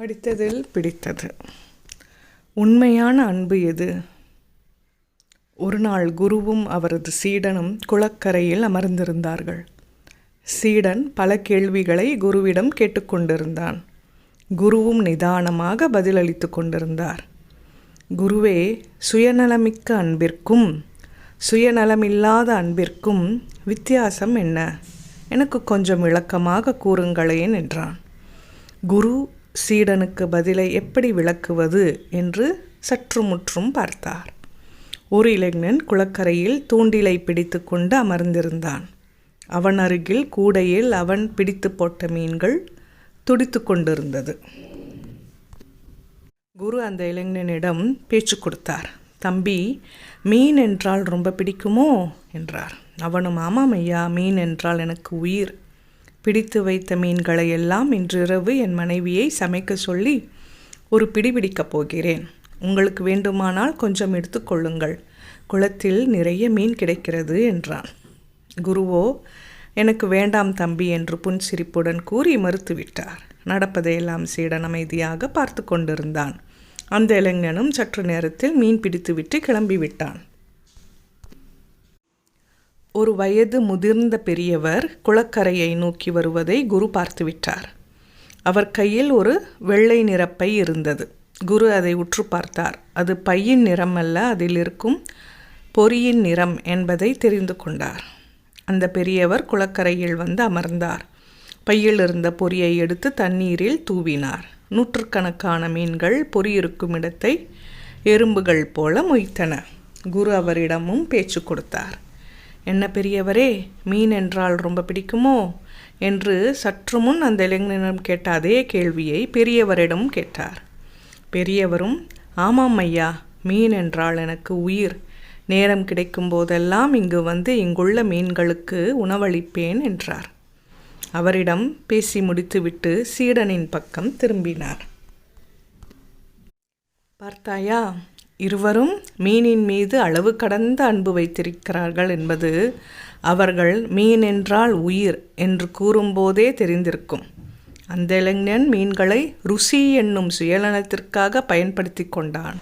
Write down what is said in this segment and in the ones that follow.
படித்ததில் பிடித்தது. உண்மையான அன்பு எது? ஒரு நாள் குருவும் அவரது சீடனும் குளக்கரையில் அமர்ந்திருந்தார்கள். சீடன் பல கேள்விகளை குருவிடம் கேட்டுக்கொண்டிருந்தான். குருவும் நிதானமாக பதிலளித்து கொண்டிருந்தார். குருவே சுயநலமிக்க அன்பிற்கும் சுயநலமில்லாத அன்பிற்கும் வித்தியாசம் என்ன? எனக்கு கொஞ்சம் விளக்கமாக கூறுங்களேன் என்றான். குரு சீடனுக்கு பதிலை எப்படி விளக்குவது என்று சற்று முற்றும் பார்த்தார். ஒரு இளைஞன் குளக்கரையில் தூண்டிலை பிடித்து கொண்டு அமர்ந்திருந்தான். அவன் அருகில் கூடையில் அவன் பிடித்து போட்ட மீன்கள் துடித்து கொண்டிருந்தது. குரு அந்த இளைஞனிடம் பேச்சு கொடுத்தார். தம்பி மீன் என்றால் ரொம்ப பிடிக்குமோ? என்றார். அவனும் ஆமாம் ஐயா மீன் என்றால் எனக்கு உயிர். பிடித்து வைத்த மீன்களை எல்லாம் இன்றிரவு என் மனைவியை சமைக்க சொல்லி ஒரு பிடிபிடிக்கப் போகிறேன். உங்களுக்கு வேண்டுமானால் கொஞ்சம் எடுத்துக்கொள்ளுங்கள் குளத்தில் நிறைய மீன் கிடைக்கிறது என்றான். குருவோ எனக்கு வேண்டாம் தம்பி என்று புன்சிரிப்புடன் கூறி மறுத்துவிட்டார். நடப்பதையெல்லாம் சீடன் அமைதியாக பார்த்து கொண்டிருந்தான். அந்த இளைஞனும் சற்று நேரத்தில் மீன் பிடித்துவிட்டு கிளம்பிவிட்டான். ஒரு வயது முதிர்ந்த பெரியவர் குளக்கரையை நோக்கி வருவதை குரு பார்த்துவிட்டார். அவர் கையில் ஒரு வெள்ளை நிறப்பை இருந்தது. குரு அதை உற்று பார்த்தார். அது பையின் நிறம் அல்ல அதில் இருக்கும் பொறியின் நிறம் என்பதை தெரிந்து கொண்டார். அந்த பெரியவர் குளக்கரையில் வந்து அமர்ந்தார். பையில் இருந்த பொறியை எடுத்து தண்ணீரில் தூவினார். நூற்றுக்கணக்கான மீன்கள் பொறி இருக்கும் இடத்தை எறும்புகள் போல மொய்த்தன. குரு அவரிடமும் பேச்சு கொடுத்தார். என்ன பெரியவரே மீன் என்றால் ரொம்ப பிடிக்குமோ? என்று சற்று முன் அந்த இளைஞனிடம் கேட்ட அதே கேள்வியை பெரியவரிடம் கேட்டார். பெரியவரும் ஆமாம் ஐயா மீன் என்றால் எனக்கு உயிர். நேரம் கிடைக்கும் போதெல்லாம் இங்கு வந்து இங்குள்ள மீன்களுக்கு உணவளிப்பேன் என்றார். அவரிடம் பேசி முடித்துவிட்டு சீடனின் பக்கம் திரும்பினார். பார்த்தாயா இருவரும் மீனின் மீது அளவு கடந்த அன்பு வைத்திருக்கிறார்கள் என்பது அவர்கள் மீன் என்றால் உயிர் என்று கூறும்போதே தெரிந்திருக்கும். அந்த இளைஞன் மீன்களை ருசி என்னும் சுயநலத்திற்காக பயன்படுத்தி கொண்டான்.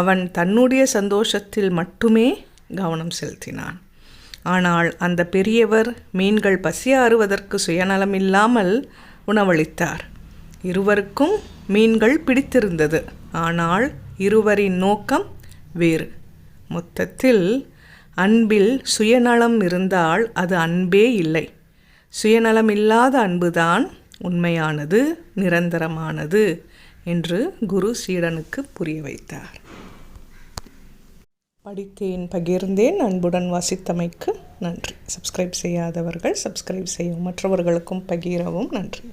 அவன் தன்னுடைய சந்தோஷத்தில் மட்டுமே கவனம் செலுத்தினான். ஆனால் அந்த பெரியவர் மீன்கள் பசி ஆறுவதற்கு சுயநலம் இல்லாமல் உணவளித்தார். இருவருக்கும் மீன்கள் பிடித்திருந்தது. ஆனால் இருவரின் நோக்கம் வேறு. மொத்தத்தில் அன்பில் சுயநலம் இருந்தால் அது அன்பே இல்லை. சுயநலம் இல்லாத அன்புதான் உண்மையானது நிரந்தரமானது என்று குரு சீடனுக்கு புரிய வைத்தார். படித்தேன் பகிர்ந்தேன். அன்புடன் வாசித்தமைக்கு நன்றி. சப்ஸ்கிரைப் செய்யாதவர்கள் சப்ஸ்கிரைப் செய்யவும் மற்றவர்களுக்கும் பகிரவும் நன்றி.